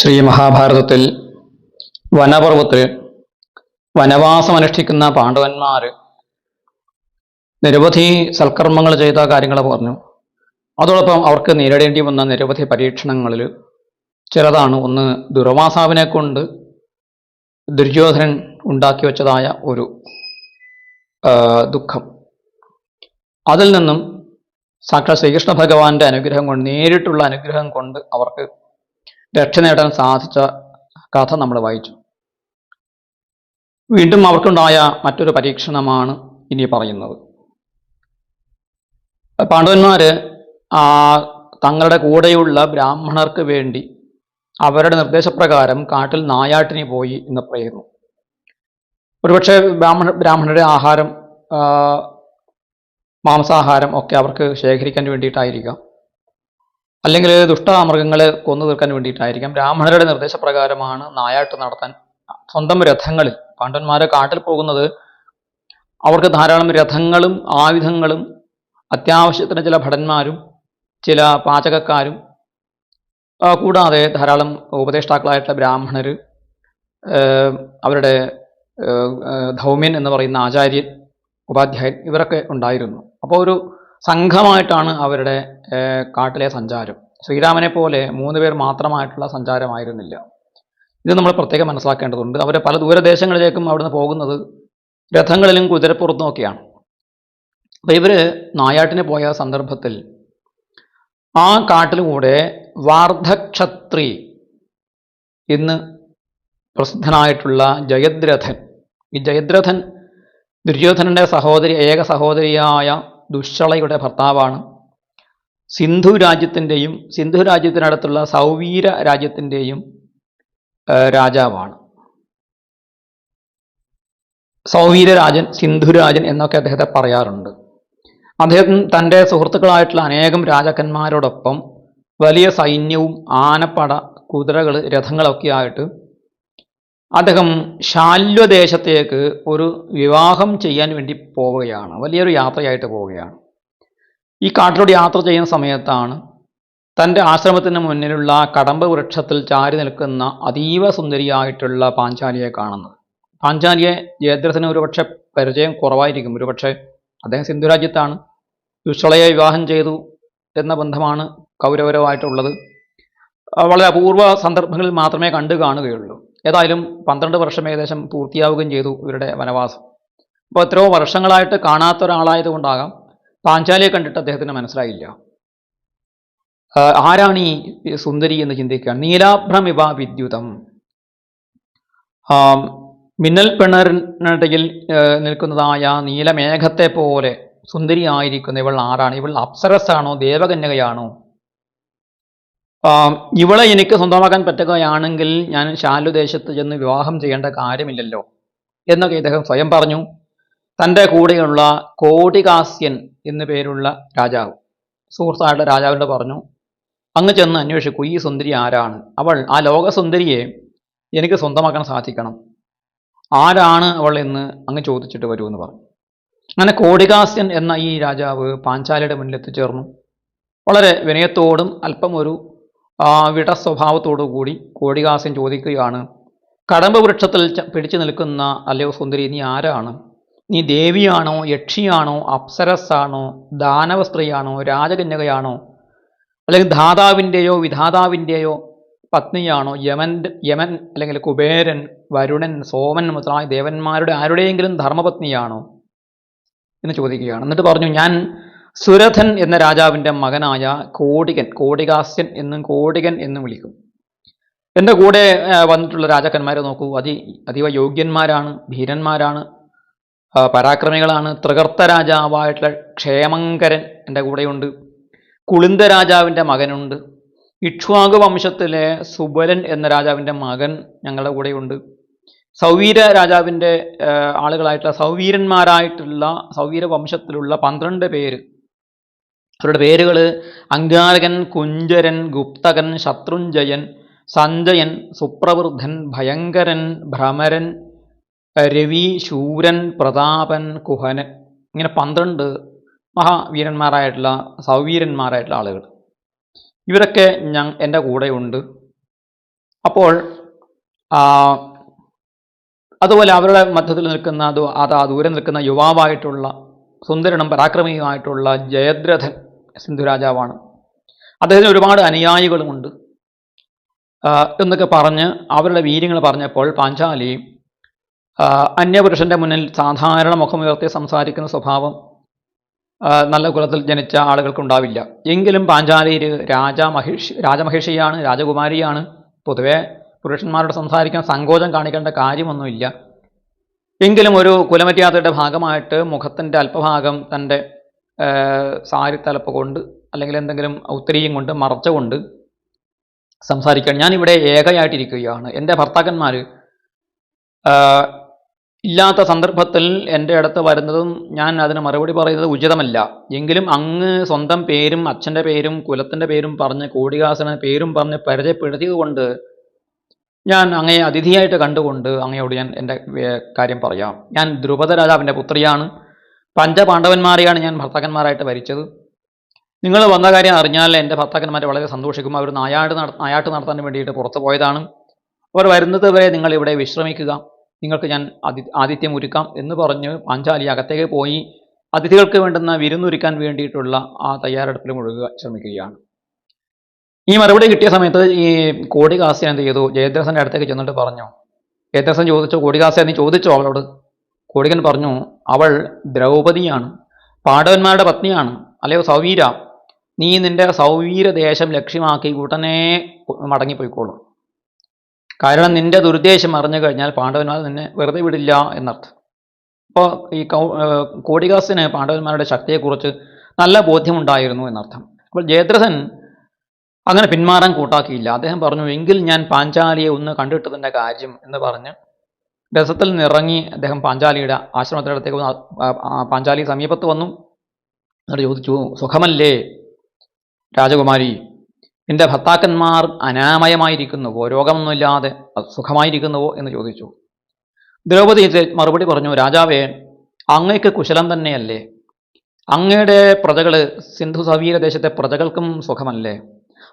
ശ്രീ മഹാഭാരതത്തിൽ വനപർവത്തിൽ വനവാസമനുഷ്ഠിക്കുന്ന പാണ്ഡവന്മാർ നിരവധി സൽക്കർമ്മങ്ങൾ ചെയ്ത കാര്യങ്ങൾ പറഞ്ഞു. അതോടൊപ്പം അവർക്ക് നേരിടേണ്ടി വന്ന നിരവധി പരീക്ഷണങ്ങളിൽ ചിലതാണ്. ഒന്ന് ദുർവാസാവിനെ കൊണ്ട് ദുര്യോധനൻ ഉണ്ടാക്കി വെച്ചതായ ഒരു ദുഃഖം. അതിൽ നിന്നും സാക്ഷാത് ശ്രീകൃഷ്ണ ഭഗവാന്റെ അനുഗ്രഹം കൊണ്ട് നേരിട്ടുള്ള അനുഗ്രഹം കൊണ്ട് അവർക്ക് രക്ഷ നേടാൻ സാധിച്ച കഥ നമ്മൾ വായിച്ചു. വീണ്ടും അവർക്കുണ്ടായ മറ്റൊരു പരീക്ഷണമാണ് ഇനി പറയുന്നത്. പാണ്ഡവന്മാർ തങ്ങളുടെ കൂടെയുള്ള ബ്രാഹ്മണർക്ക് വേണ്ടി അവരുടെ നിർദ്ദേശപ്രകാരം കാട്ടിൽ നായാട്ടിന് പോയി എന്ന് പറയുന്നു. ഒരുപക്ഷെ ബ്രാഹ്മണ ബ്രാഹ്മണരുടെ ആഹാരം മാംസാഹാരം ഒക്കെ അവർക്ക് ശേഖരിക്കാൻ വേണ്ടിയിട്ടായിരിക്കാം. അല്ലെങ്കിൽ ദുഷ്ടാമൃഗങ്ങളെ കൊന്നു തീർക്കാൻ വേണ്ടിയിട്ടായിരിക്കാം. ബ്രാഹ്മണരുടെ നിർദ്ദേശപ്രകാരമാണ് നായാട്ട് നടത്താൻ സ്വന്തം രഥങ്ങളിൽ പാണ്ഡവന്മാരെ കാട്ടിൽ പോകുന്നത്. അവർക്ക് ധാരാളം രഥങ്ങളും ആയുധങ്ങളും അത്യാവശ്യത്തിന് ചില ഭടന്മാരും ചില പാചകക്കാരും കൂടാതെ ധാരാളം ഉപദേഷ്ടാക്കളായിട്ടുള്ള ബ്രാഹ്മണർ അവരുടെ ധൗമ്യൻ എന്ന് പറയുന്ന ആചാര്യൻ ഉപാധ്യായൻ ഇവരൊക്കെ ഉണ്ടായിരുന്നു. അപ്പോൾ ഒരു സംഘമായിട്ടാണ് അവരുടെ കാട്ടിലെ സഞ്ചാരം. ശ്രീരാമനെ പോലെ മൂന്ന് പേർ മാത്രമായിട്ടുള്ള സഞ്ചാരമായിരുന്നില്ല. ഇത് നമ്മൾ പ്രത്യേകം മനസ്സിലാക്കേണ്ടതുണ്ട്. അവരെ പല ദൂരദേശങ്ങളിലേക്കും അവിടുന്ന് പോകുന്നത് രഥങ്ങളിലും കുതിരപ്പുറത്തും ഒക്കെയാണ്. അപ്പോൾ ഇവർ നായാട്ടിന് പോയ സന്ദർഭത്തിൽ ആ കാട്ടിലൂടെ വാർദ്ധക്ഷത്രി എന്ന് പ്രസിദ്ധനായിട്ടുള്ള ജയദ്രഥൻ ഈ ജയദ്രഥൻ ദുര്യോധനന്റെ സഹോദരി ഏക സഹോദരിയായ ദുശ്ശളയുടെ ഭർത്താവാണ്. സിന്ധു രാജ്യത്തിന്റെയും സിന്ധു രാജ്യത്തിനടുത്തുള്ള സൗവീര രാജ്യത്തിന്റെയും രാജാവാണ്. സൗവീരരാജൻ സിന്ധുരാജൻ എന്നൊക്കെ അദ്ദേഹത്തെ പറയാറുണ്ട്. അദ്ദേഹം തന്റെ സുഹൃത്തുക്കളായിട്ടുള്ള അനേകം രാജാക്കന്മാരോടൊപ്പം വലിയ സൈന്യവും ആനപ്പട കുതിരകൾ രഥങ്ങളൊക്കെ ആയിട്ട് അദ്ദേഹം ശാല്വദേശത്തേക്ക് ഒരു വിവാഹം ചെയ്യാൻ വേണ്ടി പോവുകയാണ്. വലിയൊരു യാത്രയായിട്ട് പോവുകയാണ്. ഈ കാട്ടിലൂടെ യാത്ര ചെയ്യുന്ന സമയത്താണ് തന്റെ ആശ്രമത്തിന് മുന്നിലുള്ള കടമ്പ വൃക്ഷത്തിൽ ചാരി നിൽക്കുന്ന അതീവ സുന്ദരിയായിട്ടുള്ള പാഞ്ചാലിയെ കാണുന്നത്. പാഞ്ചാലിയെ ജയദ്രഥന് ഒരുപക്ഷെ പരിചയം കുറവായിരിക്കും. ഒരുപക്ഷെ അദ്ദേഹം സിന്ധുരാജ്യത്താണ്. ദുശ്ശളയെ വിവാഹം ചെയ്തു എന്ന ബന്ധമാണ് കൗരവരമായിട്ടുള്ളത്. വളരെ അപൂർവ സന്ദർഭങ്ങളിൽ മാത്രമേ കണ്ടു കാണുകയുള്ളൂ ഏതായാലും പന്ത്രണ്ട് വർഷം ഏകദേശം പൂർത്തിയാവുകയും ചെയ്തു ഇവരുടെ വനവാസം. അപ്പോൾ എത്രയോ വർഷങ്ങളായിട്ട് കാണാത്ത ഒരാളായതുകൊണ്ടാകാം പാഞ്ചാലിയെ കണ്ടിട്ട് അദ്ദേഹത്തിന് മനസ്സിലായില്ല. ആരാണ് ഈ സുന്ദരി എന്ന് ചിന്തിക്കുക നീലാഭ്രമിവ വിദ്യുതം. മിന്നൽ പിണറിനിടയിൽ നിൽക്കുന്നതായ നീലമേഘത്തെ പോലെ സുന്ദരിയായിരിക്കുന്ന ഇവൾ ആരാണ്? ഇവൾ അപ്സരസാണോ ദേവകന്യകയാണോ? ഇവളെ എനിക്ക് സ്വന്തമാക്കാൻ പറ്റുകയാണെങ്കിൽ ഞാൻ ശാലു ദേശത്ത് ചെന്ന് വിവാഹം ചെയ്യേണ്ട കാര്യമില്ലല്ലോ എന്നൊക്കെ ഇദ്ദേഹം സ്വയം പറഞ്ഞു. തന്റെ കൂടെയുള്ള കോടികാസ്യൻ എന്നു പേരുള്ള രാജാവ് സുഹൃത്തായിട്ടുള്ള രാജാവിനോട് പറഞ്ഞു അങ്ങ് ചെന്ന് അന്വേഷിക്കൂ ഈ സുന്ദരി ആരാണ്? അവൾ ആ ലോകസുന്ദരിയെ എനിക്ക് സ്വന്തമാക്കാൻ സാധിക്കണം. ആരാണ് അവൾ എന്ന് അങ്ങ് ചോദിച്ചിട്ട് വരൂ എന്ന് പറഞ്ഞു. അങ്ങനെ കോടികാസ്യൻ എന്ന ഈ രാജാവ് പാഞ്ചാലിയുടെ മുന്നിൽ എത്തിച്ചേർന്നു വളരെ വിനയത്തോടും അല്പം ഒരു വിട സ്വഭാവത്തോടു കൂടി കോടികാസൻ ചോദിക്കുകയാണ് കടമ്പ വൃക്ഷത്തിൽ പിടിച്ചു നിൽക്കുന്ന അല്ലയോ സുന്ദരി നീ ആരാണ്? നീ ദേവിയാണോ യക്ഷിയാണോ അപ്സരസ്സാണോ ദാനവ സ്ത്രീയാണോ രാജകന്യകയാണോ? അല്ലെങ്കിൽ ധാതാവിന്റെയോ വിധാതാവിന്റെയോ പത്നിയാണോ? യമൻ യമൻ അല്ലെങ്കിൽ കുബേരൻ വരുണൻ സോമൻ മുതലായ ദേവന്മാരുടെ ആരുടെയെങ്കിലും ധർമ്മപത്നിയാണോ? എന്ന് ചോദിക്കുകയാണ്. എന്നിട്ട് പറഞ്ഞു ഞാൻ സുരഥൻ എന്ന രാജാവിന്റെ മകനായ കോടികൻ കോടികാസ്യൻ എന്നും കോടികൻ എന്നും വിളിക്കും. എന്റെ കൂടെ വന്നിട്ടുള്ള രാജാക്കന്മാരെ നോക്കൂ. അതി അതീവ യോഗ്യന്മാരാണ് ധീരന്മാരാണ് പരാക്രമികളാണ്. തൃകർത്ത രാജാവായിട്ടുള്ള ക്ഷേമങ്കരൻ എന്റെ കൂടെയുണ്ട്. കുളിന്ദ രാജാവിന്റെ മകനുണ്ട്. ഇക്ഷ്വാകു വംശത്തിലെ സുബലൻ എന്ന രാജാവിന്റെ മകൻ ഞങ്ങളുടെ കൂടെയുണ്ട്. സൗവീര രാജാവിന്റെ ആളുകളായിട്ടുള്ള സൗവീരന്മാരായിട്ടുള്ള സൗവീര വംശത്തിലുള്ള പന്ത്രണ്ട് പേര് അവരുടെ പേരുകൾ അങ്കാരകൻ കുഞ്ചരൻ ഗുപ്തകൻ ശത്രുഞ്ജയൻ സഞ്ജയൻ സുപ്രവൃദ്ധൻ ഭയങ്കരൻ ഭ്രമരൻ രവി ശൂരൻ പ്രതാപൻ കുഹനൻ ഇങ്ങനെ പന്ത്രണ്ട് മഹാവീരന്മാരായിട്ടുള്ള സൗവീരന്മാരായിട്ടുള്ള ആളുകൾ. ഇവരൊക്കെ ഞാൻ എന്റെ കൂടെയുണ്ട് അപ്പോൾ അതുപോലെ അവരുടെ മധ്യത്തിൽ നിൽക്കുന്ന അത് ദൂരെ നിൽക്കുന്ന യുവാവായിട്ടുള്ള സുന്ദരനും പരാക്രമിയുമായിട്ടുള്ള ജയദ്രഥൻ സിന്ധുരാജാവാണ്. അദ്ദേഹത്തിന് ഒരുപാട് അനുയായികളുമുണ്ട്. എന്നൊക്കെ പറഞ്ഞ് അവരുടെ വീര്യങ്ങൾ പറഞ്ഞപ്പോൾ പാഞ്ചാലി അന്യപുരുഷന്റെ മുന്നിൽ സാധാരണ മുഖമുയർത്തി സംസാരിക്കുന്ന സ്വഭാവം നല്ല കുലത്തിൽ ജനിച്ച ആളുകൾക്കുണ്ടാവില്ല. എങ്കിലും പാഞ്ചാലി രാജാ രാജമഹിഷി രാജമഹിഷിയാണ് രാജകുമാരിയാണ്. പൊതുവെ പുരുഷന്മാരോട് സംസാരിക്കാൻ സങ്കോചം കാണിക്കേണ്ട കാര്യമൊന്നുമില്ല. എങ്കിലും ഒരു കുലമര്യാദയുടെ ഭാഗമായിട്ട് മുഖത്തിന്റെ അല്പഭാഗം തന്റെ സാരി തലപ്പ് കൊണ്ട് അല്ലെങ്കിൽ എന്തെങ്കിലും ഉത്തരീയം കൊണ്ട് മറച്ച കൊണ്ട് സംസാരിക്കുകയാണ് ഞാനിവിടെ ഏകയായിട്ടിരിക്കുകയാണ്. എന്റെ ഭർത്താക്കന്മാർ ഇല്ലാത്ത സന്ദർഭത്തിൽ എന്റെ അടുത്ത് വരുന്നതും ഞാൻ അതിന് മറുപടി പറയുന്നത് ഉചിതമല്ല. എങ്കിലും അങ്ങ് സ്വന്തം പേരും അച്ഛന്റെ പേരും കുലത്തിന്റെ പേരും പറഞ്ഞ് കോടികാസന പേരും പറഞ്ഞ് പരിചയപ്പെടുത്തിയതുകൊണ്ട് ഞാൻ അങ്ങയെ അതിഥിയായിട്ട് കണ്ടുകൊണ്ട് അങ്ങയോട് ഞാൻ എന്റെ കാര്യം പറയാം. ഞാൻ ദ്രുപദ രാജാവിന്റെ പുത്രിയാണ്. പഞ്ചപാണ്ഡവന്മാരെയാണ് ഞാൻ ഭർത്താക്കന്മാരായിട്ട് ഭരിച്ചത്. നിങ്ങൾ വന്ന കാര്യം അറിഞ്ഞാൽ എന്റെ ഭർത്താക്കന്മാർ വളരെ സന്തോഷിക്കും. അവർ നായാട്ട് നായാട്ട് നടത്താൻ വേണ്ടിയിട്ട് പുറത്തു പോയതാണ്. അവർ വരുന്നത് വരെ നിങ്ങൾ ഇവിടെ വിശ്രമിക്കുക. നിങ്ങൾക്ക് ഞാൻ ആദി ആതിഥ്യം ഒരുക്കാം എന്ന് പറഞ്ഞ് പാഞ്ചാലി അകത്തേക്ക് പോയി. അതിഥികൾക്ക് വേണ്ടുന്ന വിരുന്നൊരുക്കാൻ വേണ്ടിയിട്ടുള്ള ആ തയ്യാറെടുപ്പിൽ മുഴുകുക ശ്രമിക്കുകയാണ്. ഈ മറുപടി കിട്ടിയ സമയത്ത് ഈ കോടികാസ്യൻ എന്ത് ചെയ്തു? ജയദ്രസന്റെ അടുത്തേക്ക് ചെന്നിട്ട് പറഞ്ഞു ജയദ്രസൻ ചോദിച്ചു കോടികാസ്യ നീ ചോദിച്ചോ അവളോട്? കോടികൻ പറഞ്ഞു അവൾ ദ്രൗപതിയാണ് പാണ്ഡവന്മാരുടെ പത്നിയാണ് അല്ലയോ സൗവീര. നീ നിന്റെ സൗവീര ദേശം ലക്ഷ്യമാക്കി ഉടനെ മടങ്ങിപ്പോയിക്കോളൂ. കാരണം നിന്റെ ദുരുദ്ദേശം അറിഞ്ഞു കഴിഞ്ഞാൽ പാണ്ഡവന്മാർ നിന്നെ വെറുതെ വിടില്ല എന്നർത്ഥം. അപ്പോൾ ഈ കൗ കോടികാസിന് പാണ്ഡവന്മാരുടെ ശക്തിയെക്കുറിച്ച് നല്ല ബോധ്യമുണ്ടായിരുന്നു എന്നർത്ഥം. അപ്പോൾ ജയദ്രഥൻ അങ്ങനെ പിന്മാറാൻ കൂട്ടാക്കിയില്ല. അദ്ദേഹം പറഞ്ഞു എങ്കിൽ ഞാൻ പാഞ്ചാലിയെ ഒന്ന് കണ്ടിട്ട് തന്നെ കാര്യം എന്ന് പറഞ്ഞ് രസത്തിൽ നിറങ്ങി അദ്ദേഹം പാഞ്ചാലിയുടെ ആശ്രമത്തിന്റെ അടുത്തേക്ക് വന്ന് ആ- ആ പാഞ്ചാലി സമീപത്ത് വന്നു. എന്നിട്ട് ചോദിച്ചു സുഖമല്ലേ രാജകുമാരി? നിന്റെ ഭർത്താക്കന്മാർ അനാമയമായിരിക്കുന്നുവോ രോഗമൊന്നുമില്ലാതെ സുഖമായിരിക്കുന്നുവോ? എന്ന് ചോദിച്ചു. ദ്രൗപദി മറുപടി പറഞ്ഞു രാജാവേ അങ്ങയ്ക്ക് കുശലം തന്നെയല്ലേ. അങ്ങയുടെ പ്രജകൾ സിന്ധു സവീര ദേശത്തെ പ്രജകൾക്കും സുഖമല്ലേ?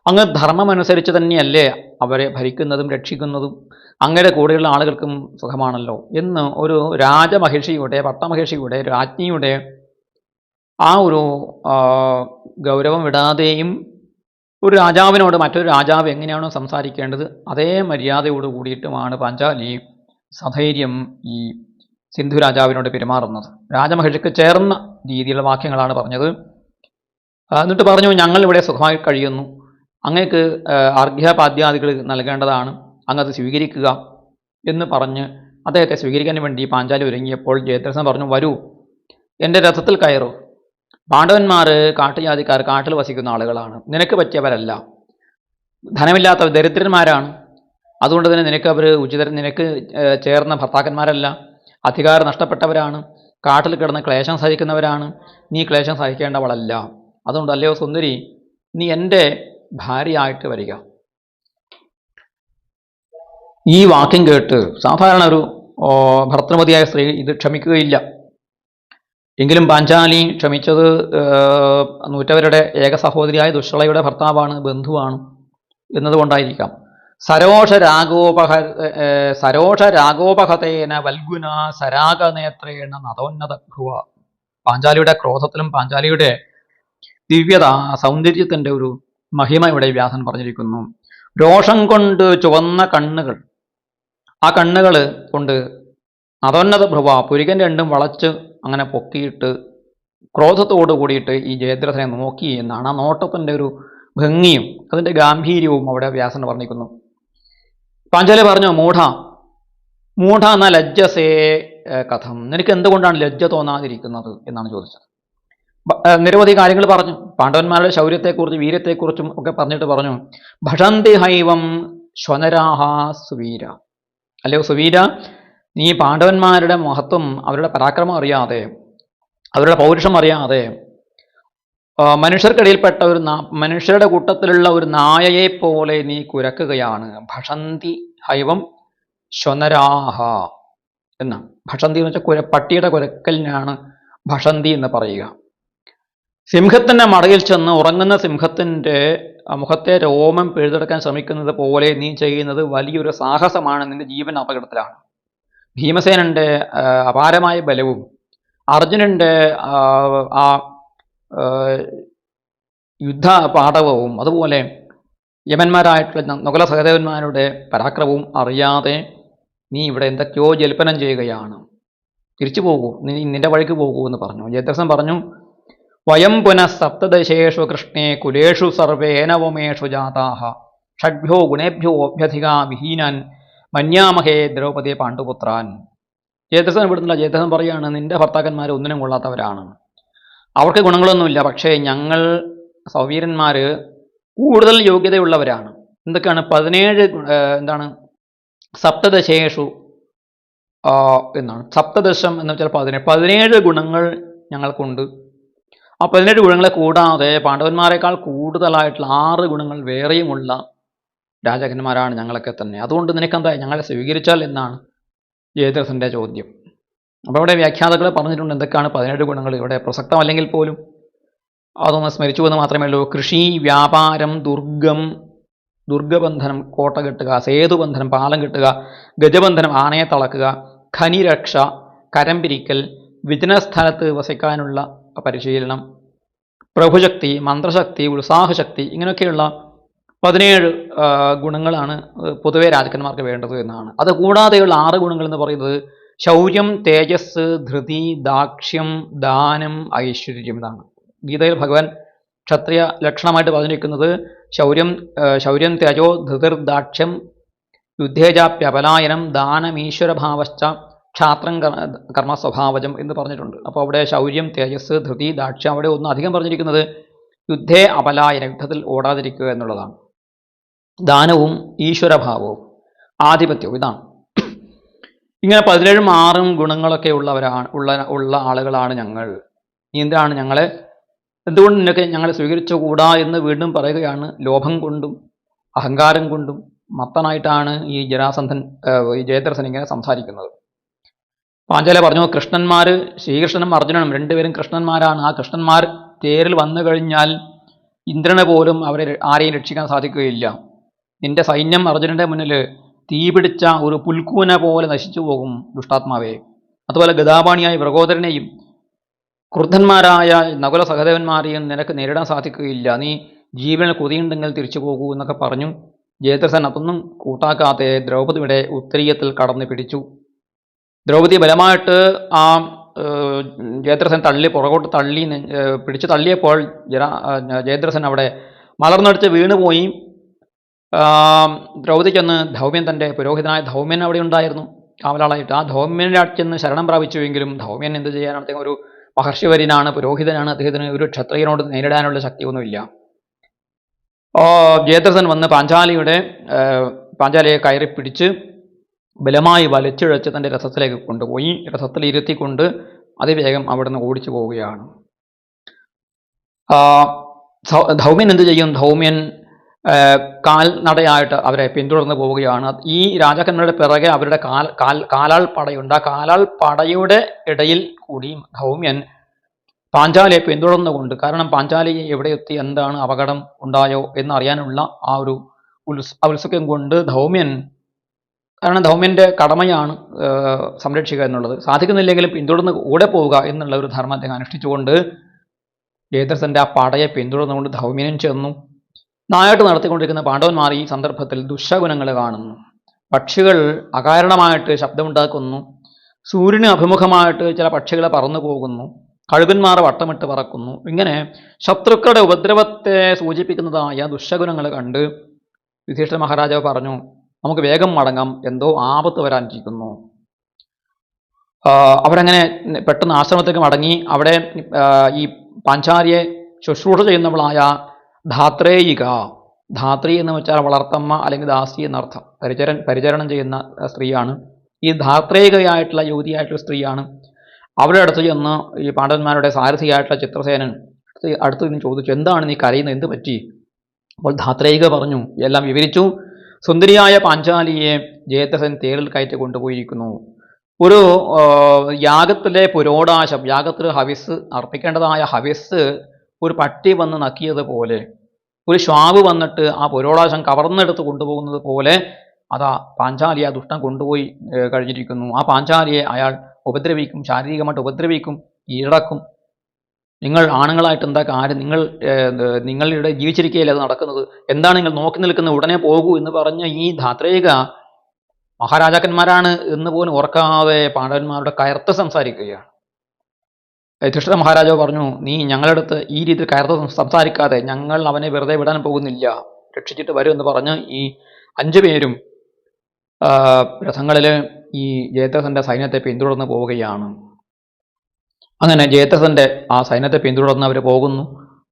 അങ്ങ് ധർമ്മമനുസരിച്ച് തന്നെയല്ലേ അവരെ ഭരിക്കുന്നതും രക്ഷിക്കുന്നതും? അങ്ങയുടെ കൂടെയുള്ള ആളുകൾക്കും സുഖമാണല്ലോ. എന്ന് ഒരു രാജമഹിഷിയുടെ പട്ടമഹിഷിയുടെ രാജ്ഞിയുടെ ആ ഒരു ഗൗരവം വിടാതെയും ഒരു രാജാവിനോട് മറ്റൊരു രാജാവ് എങ്ങനെയാണോ സംസാരിക്കേണ്ടത് അതേ മര്യാദയോട് കൂടിയിട്ടുമാണ് പാഞ്ചാലി സധൈര്യം ഈ സിന്ധു രാജാവിനോട് പെരുമാറുന്നത്. രാജമഹിഷിക്ക് ചേർന്ന രീതിയിലുള്ള വാക്യങ്ങളാണ് പറഞ്ഞത്. എന്നിട്ട് പറഞ്ഞു ഞങ്ങൾ ഇവിടെ സുഖമായി കഴിയുന്നു. അങ്ങേക്ക് അർഘ്യപാദ്യാദികൾ നൽകേണ്ടതാണ്. അങ്ങ് അത് സ്വീകരിക്കുക എന്ന് പറഞ്ഞ് അദ്ദേഹത്തെ സ്വീകരിക്കാൻ വേണ്ടി പാഞ്ചാലി ഒരുങ്ങിയപ്പോൾ ജയദ്രസൻ പറഞ്ഞു വരൂ എന്റെ രഥത്തിൽ കയറൂ. പാണ്ഡവന്മാർ കാട്ടുജാതിക്കാർ കാട്ടിൽ വസിക്കുന്ന ആളുകളാണ്. നിനക്ക് പറ്റിയവരല്ല. ധനമില്ലാത്ത ദരിദ്രന്മാരാണ്. അതുകൊണ്ട് തന്നെ നിനക്ക് അവർ ഉചിത നിനക്ക് ചേർന്ന ഭർത്താക്കന്മാരല്ല. അധികാരം നഷ്ടപ്പെട്ടവരാണ്. കാട്ടിൽ കിടന്ന് ക്ലേശം സഹിക്കുന്നവരാണ്. നീ ക്ലേശം സഹിക്കേണ്ടവളല്ല. അതുകൊണ്ട് അല്ലയോ സുന്ദരി നീ എന്റെ ഭാര്യയായിട്ട് വരിക. ഈ വാക്യം കേട്ട് സാധാരണ ഒരു ഭർത്തൃമതിയായ സ്ത്രീ ഇത് ക്ഷമിക്കുകയില്ല. എങ്കിലും പാഞ്ചാലി ക്ഷമിച്ചത് നൂറ്റവരുടെ ഏക സഹോദരിയായ ദുഷളയുടെ ഭർത്താവാണ് ബന്ധുവാണ് എന്നതുകൊണ്ടായിരിക്കാം. സരോഷ രാഗോപഹ സരോഷ രാഗോപഹതേന വൽഗുന സരാഗനേത്രേണ നതോന്നത ഭ്രുവ പാഞ്ചാലിയുടെ ക്രോധത്തിലും പാഞ്ചാലിയുടെ ദിവ്യത സൗന്ദര്യത്തിന്റെ ഒരു മഹിമ ഇവിടെ വ്യാസൻ പറഞ്ഞിരിക്കുന്നു. രോഷം കൊണ്ട് ചുവന്ന കണ്ണുകൾ. ആ കണ്ണുകൾ കൊണ്ട് അതോന്നത ഭ്രുവ പുരികൻ രണ്ടും വളച്ച് അങ്ങനെ പൊക്കിയിട്ട് ക്രോധത്തോട് കൂടിയിട്ട് ഈ ജയദ്രഥനെ നോക്കി എന്നാണ് ആ നോട്ടത്തിന്റെ ഒരു ഭംഗിയും അതിന്റെ ഗാംഭീര്യവും അവിടെ വ്യാസൻ വർണിക്കുന്നു. പാഞ്ചാലി പറഞ്ഞു മൂഢ മൂഢ എന്ന ലജ്ജസേ കഥം. നിനക്ക് എന്തുകൊണ്ടാണ് ലജ്ജ തോന്നാതിരിക്കുന്നത്? എന്നാണ് ചോദിച്ചത്. നിരവധി കാര്യങ്ങൾ പറഞ്ഞു. പാണ്ഡവന്മാരുടെ ശൗര്യത്തെക്കുറിച്ചും വീര്യത്തെക്കുറിച്ചും ഒക്കെ പറഞ്ഞിട്ട് പറഞ്ഞു. ഭഷന്തി ഹൈവം ശ്വനരാഹ സുവീര. അല്ലയോ സുവീര? നീ പാണ്ഡവന്മാരുടെ മഹത്വം അവരുടെ പരാക്രമം അറിയാതെ അവരുടെ പൗരുഷം അറിയാതെ മനുഷ്യർക്കിടയിൽപ്പെട്ട ഒരു മനുഷ്യരുടെ കൂട്ടത്തിലുള്ള ഒരു നായയെ പോലെ നീ കുരക്കുകയാണ്. ഭഷന്തി ഹൈവം ശ്വനരാഹ എന്ന ഭഷന്തി എന്ന് വെച്ചാൽ കുര പട്ടിയുടെ കുരക്കലിനാണ് ഭഷന്തി എന്ന് പറയുക. സിംഹത്തിന്റെ മടയിൽ ചെന്ന് ഉറങ്ങുന്ന സിംഹത്തിന്റെ മുഖത്തെ രോമം പിഴുതെടുക്കാൻ ശ്രമിക്കുന്നത് പോലെ നീ ചെയ്യുന്നത് വലിയൊരു സാഹസമാണ്. നിന്റെ ജീവൻ അപകടത്തിലാണ്. ഭീമസേനന്റെ അപാരമായ ബലവും അർജുനന്റെ ആ, യുദ്ധ പാഠവും അതുപോലെ യമന്മാരായിട്ടുള്ള നകുല സഹദേവന്മാരുടെ പരാക്രമവും അറിയാതെ നീ ഇവിടെ എന്തൊക്കെയോ ജൽപ്പനം ചെയ്യുകയാണ്. തിരിച്ചു പോകൂ. നീ നിന്റെ വഴിക്ക് പോകൂ എന്ന് പറഞ്ഞു. ജയദ്രസൻ പറഞ്ഞു വയം പുനഃ സപ്തദശേഷു കൃഷ്ണേ കുലേഷു സർവേനവമേഷു ജാതാഹ. ഷഡ്ഭ്യോ ഗുണേഭ്യോ അഭ്യധിക വിഹീനാൻ. മന്യാമഹേ ദ്രൗപദി പാണ്ഡുപുത്രാൻ. ജയദ്രസൻ ഇവിടുന്നുള്ള ജയദ്രസൻ പറയാണ് നിന്റെ ഭർത്താക്കന്മാർ ഒന്നിനും കൊള്ളാത്തവരാണ്. അവർക്ക് ഗുണങ്ങളൊന്നുമില്ല പക്ഷേ ഞങ്ങൾ സൗവീരന്മാർ കൂടുതൽ യോഗ്യതയുള്ളവരാണ്. എന്തൊക്കെയാണ്? പതിനേഴ് എന്താണ്? സപ്തദശേഷു എന്നാണ്. സപ്തദശം എന്ന് വെച്ചാൽ പതിനേഴ് പതിനേഴ് ഗുണങ്ങൾ ഞങ്ങൾക്കുണ്ട്. ആ പതിനേഴ് ഗുണങ്ങളെ കൂടാതെ പാണ്ഡവന്മാരെക്കാൾ കൂടുതലായിട്ടുള്ള ആറ് ഗുണങ്ങൾ വേറെയുമുള്ള രാജാക്കന്മാരാണ് ഞങ്ങളൊക്കെ തന്നെ. അതുകൊണ്ട് നിനക്കെന്താ? ഞങ്ങളെ സ്വീകരിച്ചാൽ എന്നാണ് ജയദ്രഥന്റെ ചോദ്യം. അപ്പോൾ ഇവിടെ വ്യാഖ്യാതാക്കൾ പറഞ്ഞിട്ടുണ്ട് എന്തൊക്കെയാണ് പതിനേഴ് ഗുണങ്ങൾ? ഇവിടെ പ്രസക്തമല്ലെങ്കിൽ പോലും? അതൊന്ന് സ്മരിച്ചു എന്ന് മാത്രമേ ഉള്ളൂ. കൃഷി വ്യാപാരം ദുർഗം ദുർഗബന്ധനം കോട്ട കെട്ടുക സേതുബന്ധനം പാലം കെട്ടുക ഗജബന്ധനം ആനയെ തളക്കുക ഖനിരക്ഷ കരം പിരിക്കൽ വിജനസ്ഥലത്ത് വസിക്കാനുള്ള പരിശീലനം. പ്രഭുശക്തി മന്ത്രശക്തി ഉത്സാഹശക്തി ഇങ്ങനെയൊക്കെയുള്ള പതിനേഴ് ഗുണങ്ങളാണ് പൊതുവെ രാജാക്കന്മാർക്ക് വേണ്ടത് എന്നാണ്. അത് കൂടാതെയുള്ള ആറ് ഗുണങ്ങൾ എന്ന് പറയുന്നത് ശൗര്യം തേജസ് ധൃതി ദാക്ഷ്യം ദാനം ഐശ്വര്യം ഇതാണ്. ഗീതയിൽ ഭഗവാൻ ക്ഷത്രിയ ലക്ഷണമായിട്ട് പറഞ്ഞിരിക്കുന്നത് ശൗര്യം ശൗര്യം തേജോ ധൃതിർ ദാക്ഷ്യം യുദ്ധേജാപ്യപലായനം ദാനമീശ്വരഭാവശ്ച ക്ഷാത്രം കർമ്മ സ്വഭാവജം എന്ന് പറഞ്ഞിട്ടുണ്ട്. അപ്പോൾ അവിടെ ശൗര്യം തേജസ് ധൃതി ദാക്ഷ്യം അവിടെ ഒന്നും അധികം പറഞ്ഞിരിക്കുന്നത് യുദ്ധേ അപലായ യുദ്ധത്തിൽ ഓടാതിരിക്കുക എന്നുള്ളതാണ്. ദാനവും ഈശ്വരഭാവവും ആധിപത്യവും ഇതാണ്. ഇങ്ങനെ പതിനേഴും ആറും ഗുണങ്ങളൊക്കെ ഉള്ളവരാണ് ഉള്ള ഉള്ള ആളുകളാണ് ഞങ്ങൾ. എന്താണ് ഞങ്ങളെ എന്തുകൊണ്ട് നിനക്ക് ഞങ്ങളെ സ്വീകരിച്ചുകൂടാ എന്ന് വീണ്ടും പറയുകയാണ്. ലോഭം കൊണ്ടും അഹങ്കാരം കൊണ്ടും മത്തനായിട്ടാണ് ഈ ജരാസന്ധൻ ഈ ജയദർശൻ ഇങ്ങനെ സംസാരിക്കുന്നത്. പാഞ്ചാല പറഞ്ഞു കൃഷ്ണന്മാർ ശ്രീകൃഷ്ണനും അർജുനനും രണ്ടുപേരും കൃഷ്ണന്മാരാണ്. ആ കൃഷ്ണന്മാർ തേരിൽ വന്നു കഴിഞ്ഞാൽ ഇന്ദ്രനെ പോലും അവരെ ആരെയും രക്ഷിക്കാൻ സാധിക്കുകയില്ല. നിന്റെ സൈന്യം അർജുനന്റെ മുന്നിൽ തീപിടിച്ച ഒരു പുൽക്കൂന പോലെ നശിച്ചു പോകും ദുഷ്ടാത്മാവെ. അതുപോലെ ഗതാപാണിയായ പ്രകോദരനെയും ക്രുദ്ധന്മാരായ നകുല സഹദേവന്മാരെയും നിനക്ക് നേരിടാൻ സാധിക്കുകയില്ല. നീ ജീവനിൽ കൊതിയുണ്ടെങ്കിൽ തിരിച്ചു പോകൂ എന്നൊക്കെ പറഞ്ഞു ജയദ്രസൻ അതൊന്നും കൂട്ടാക്കാതെ ദ്രൗപദിയുടെ ഉത്തരീയത്തിൽ കടന്നു പിടിച്ചു. ദ്രൗപദി ബലമായിട്ട് ആ ജയദ്രസൻ തള്ളി പുറകോട്ട് തള്ളി പിടിച്ചു തള്ളിയപ്പോൾ ജയദ്രസൻ അവിടെ മലർന്നടിച്ച് വീണുപോയി. ദ്രൗപദിക്കൊന്ന് ദ്രൗപദി ധൗമ്യൻ തന്റെ പുരോഹിതനായ ധൗമ്യൻ അവിടെ ഉണ്ടായിരുന്നു. കാവലാളായിട്ട് ആ ധൗമ്യനെ ചെന്ന് ശരണം പ്രാപിച്ചുവെങ്കിലും ധൗമ്യൻ എന്ത് ചെയ്യാൻ അദ്ദേഹം ഒരു മഹർഷിവരിനാണ് പുരോഹിതനാണ് അദ്ദേഹത്തിന് ഒരു ക്ഷത്രിയനോട് നേരിടാനുള്ള ശക്തിയൊന്നുമില്ല. ജയദ്രസൻ വന്ന് പാഞ്ചാലിയുടെ പാഞ്ചാലിയെ കയറി പിടിച്ച് ബലമായി വലിച്ചിഴച്ച് തന്റെ രഥത്തിലേക്ക് കൊണ്ടുപോയി. രഥത്തിൽ ഇരുത്തിക്കൊണ്ട് അതിവേഗം അവിടുന്ന് ഓടിച്ചു പോവുകയാണ്. ധൗമ്യൻ എന്ത് ചെയ്യും? ധൗമ്യൻ കാൽനടയായിട്ട് അവരെ പിന്തുടർന്ന് പോവുകയാണ്. ഈ രാജാക്കന്മാരുടെ പിറകെ അവരുടെ കാൽ കാൽ കാലാൾ പടയുണ്ട്. ആ കാലാൾ പടയുടെ ഇടയിൽ കൂടി ധൗമ്യൻ പാഞ്ചാലിയെ പിന്തുടർന്നുകൊണ്ട് കാരണം പാഞ്ചാലി എവിടെ എത്തി എന്താണ് അപകടം ഉണ്ടായോ എന്നറിയാനുള്ള ആ ഒരു ഉത്സ ഔത്സുക്യം കൊണ്ട് ധൗമ്യൻ കാരണം ധൗമ്യന്റെ കടമയാണ് സംരക്ഷിക്കുക എന്നുള്ളത്. സാധിക്കുന്നില്ലെങ്കിലും പിന്തുടർന്ന് കൂടെ പോവുക എന്നുള്ള ഒരു ധർമ്മം അദ്ദേഹം അനുഷ്ഠിച്ചുകൊണ്ട് ജയദ്രഥന്റെ ആ പടയെ പിന്തുടർന്നുകൊണ്ട് ധൗമ്യനും ചെന്നു. നായാട്ട് നടത്തിക്കൊണ്ടിരിക്കുന്ന പാണ്ഡവന്മാർ ഈ സന്ദർഭത്തിൽ ദുശഗുണങ്ങൾ കാണുന്നു. പക്ഷികൾ അകാരണമായിട്ട് ശബ്ദമുണ്ടാക്കുന്നു. സൂര്യന് അഭിമുഖമായിട്ട് ചില പക്ഷികളെ പറന്നു പോകുന്നു. കഴുകന്മാർ വട്ടമിട്ട് പറക്കുന്നു. ഇങ്ങനെ ശത്രുക്കളുടെ ഉപദ്രവത്തെ സൂചിപ്പിക്കുന്നതായ ദുശഗുണങ്ങൾ കണ്ട് യുധിഷ്ഠിര മഹാരാജാവ് പറഞ്ഞു നമുക്ക് വേഗം മടങ്ങാം എന്തോ ആപത്ത് വരാനിരിക്കുന്നു. അവരങ്ങനെ പെട്ടെന്ന് ആശ്രമത്തേക്ക് മടങ്ങി അവിടെ ഈ പാഞ്ചാരിയെ ശുശ്രൂഷ ചെയ്യുന്നവളായ ധാത്രേയിക. ധാത്രി എന്ന് വെച്ചാൽ വളർത്തമ്മ അല്ലെങ്കിൽ ദാസി എന്നർത്ഥം. പരിചരൻ പരിചരണം ചെയ്യുന്ന സ്ത്രീയാണ്. ഈ ധാത്രേയികയായിട്ടുള്ള യുവതിയായിട്ടുള്ള സ്ത്രീയാണ്. അവരുടെ അടുത്ത് ചെന്ന് ഈ പാണ്ഡവന്മാരുടെ സാരഥിയായിട്ടുള്ള ചിത്രസേനൻ അടുത്ത് നിന്ന് ചോദിച്ചു എന്താണ് നീ കരയുന്നത്? എന്ത് പറ്റി? അപ്പോൾ ധാത്രേയിക പറഞ്ഞു എല്ലാം വിവരിച്ചു. സുന്ദരിയായ പാഞ്ചാലിയെ ജയദ്രഥൻ തേരിൽ കയറ്റി കൊണ്ടുപോയിരിക്കുന്നു. ഒരു യാഗത്തിലെ പുരോടാശം യാഗത്തിൽ ഹവിസ് അർപ്പിക്കേണ്ടതായ ഹവിസ് ഒരു പട്ടി വന്ന് നക്കിയതുപോലെ ഒരു ശ്വാവ് വന്നിട്ട് ആ പുരോടാശം കവർന്നെടുത്ത് കൊണ്ടുപോകുന്നത് പോലെ അതാ പാഞ്ചാലിയെ ആ ദുഷ്ടം കൊണ്ടുപോയി കഴിഞ്ഞിരിക്കുന്നു. ആ പാഞ്ചാലിയെ അയാൾ ഉപദ്രവിക്കും ശാരീരികമായിട്ട് ഉപദ്രവിക്കും കീഴടക്കും. നിങ്ങൾ ആണുങ്ങളായിട്ട് എന്താ കാര്യം നിങ്ങൾ നിങ്ങളുടെ ജീവിച്ചിരിക്കുകയല്ലേ അത് നടക്കുന്നത്? എന്താണ് നിങ്ങൾ നോക്കി നിൽക്കുന്നത് ഉടനെ പോകൂ എന്ന് പറഞ്ഞ ഈ ധാത്രേക മഹാരാജാക്കന്മാരാണ് എന്ന് പോലും ഓർക്കാതെ പാണ്ഡവന്മാരുടെ കയർത്ത് സംസാരിക്കുകയാണ്. ധിഷ്ഠ മഹാരാജാവ് പറഞ്ഞു നീ ഞങ്ങളുടെ അടുത്ത് ഈ രീതിയിൽ കയർത്ത് സംസാരിക്കാതെ ഞങ്ങൾ അവനെ വെറുതെ വിടാൻ പോകുന്നില്ല. രക്ഷിച്ചിട്ട് വരും എന്ന് പറഞ്ഞ് ഈ അഞ്ചു പേരും രഥങ്ങളിൽ ഈ ജയദ്രഥന്റെ സൈന്യത്തെ പിന്തുടർന്ന് പോവുകയാണ്. അങ്ങനെ ജയത്രസന്റെ ആ സൈന്യത്തെ പിന്തുടർന്ന് അവർ പോകുന്നു.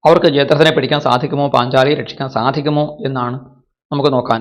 അവർക്ക് ജയത്രസനെ പിടിക്കാൻ സാധിക്കുമോ? പാഞ്ചാലിയെ രക്ഷിക്കാൻ സാധിക്കുമോ? എന്നാണ് നമുക്ക് നോക്കാൻ